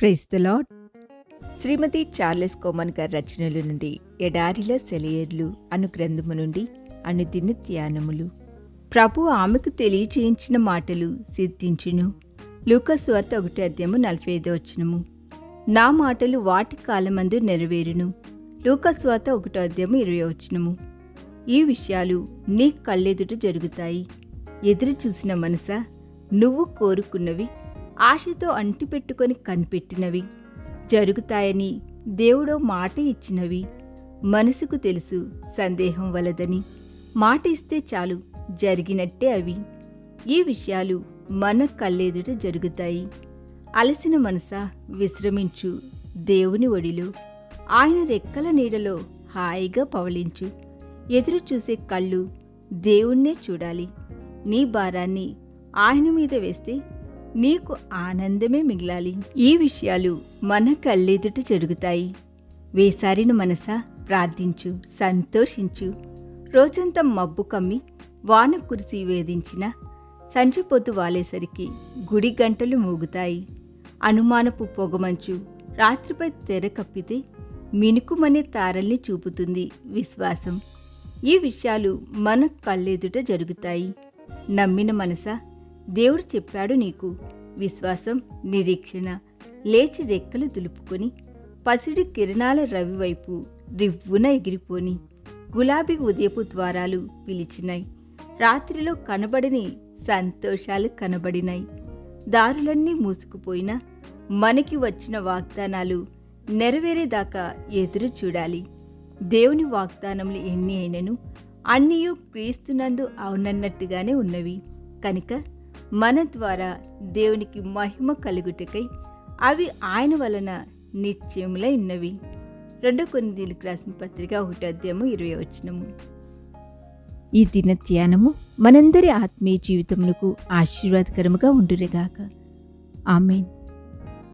Praise the Lord Shrimati Charles Cowman గారి రచనల నుండి ఎడారిలో సెలయర్లు అను గ్రంథము నుండి అనుదిన ధ్యానములు ప్రభు ఆమెకు తెలియచేయించిన మాటలు సిద్ధించును. లూకస్వార్త ఒకటి అధ్యాయము నలభై ఐదో వచ్చినము నా మాటలు వాటి కాలమందు నెరవేరును. లూకస్వార్త ఒకటో అధ్యాయము ఇరవై వచ్చినము ఈ విషయాలు నీ కళ్ళెదుట జరుగుతాయి. ఎదురు చూసిన మనసా నువ్వు కోరుకున్నవి ఆశతో అంటిపెట్టుకొని కనిపెట్టినవి. జరుగుతాయని దేవుడో మాట ఇచ్చినవి. మనసుకు తెలుసు సందేహం వలదని. మాట ఇస్తే చాలు జరిగినట్టే అవి. ఈ విషయాలు మన కళ్ళెదుట జరుగుతాయి. అలసిన మనసా విశ్రమించు దేవుని ఒడిలో. ఆయన రెక్కల నీడలో హాయిగా పవలించు ఎదురు చూసే కళ్ళు దేవుణ్ణే చూడాలి. నీ భారాన్ని ఆయన మీద వేస్తే నీకు ఆనందమే మిగిలాలి. ఈ విషయాలు మన కళ్ళెదుట జరుగుతాయి. వేసారిన మనసా ప్రార్థించు సంతోషించు. రోజంతా మబ్బు కమ్మి వాన కురిసి వేధించిన సంచిపోతు వాలేసరికి గుడి గంటలు మోగుతాయి. అనుమానపు పొగమంచు రాత్రిపై తెర కప్పితే మినుకుమనే తారల్ని చూపుతుంది విశ్వాసం. ఈ విషయాలు మన కళ్ళెదుట జరుగుతాయి. నమ్మిన మనసా దేవుడు చెప్పాడు నీకు విశ్వాసం నిరీక్షణ లేచి రెక్కలు దులుపుకొని పసిడి కిరణాల రవివైపు రివ్వున ఎగిరిపోని గులాబీ ఉదయపు ద్వారాలు పిలిచినాయి రాత్రిలో కనబడని సంతోషాలు కనబడినాయి దారులన్నీ మూసుకుపోయినా మనకి వచ్చిన వాగ్దానాలు నెరవేరేదాకా ఎదురు చూడాలి. దేవుని వాగ్దానములు ఎన్ని అయినను అన్నీయు క్రీస్తునందు అవునన్నట్టుగానే ఉన్నవి. కనుక మన ద్వారా దేవునికి మహిమ కలుగుటకై అవి ఆయన వలన నిశ్చయములై ఉన్నవి. రెండో కొన్ని దీనికి రాసిన పత్రిక ఒకటి అధ్యాయము ఇరవై వచ్చినము ఈ దిన ధ్యానము మనందరి ఆత్మీయ జీవితమునకు ఆశీర్వాదకరముగా ఉండురేగాక. ఆమెన్.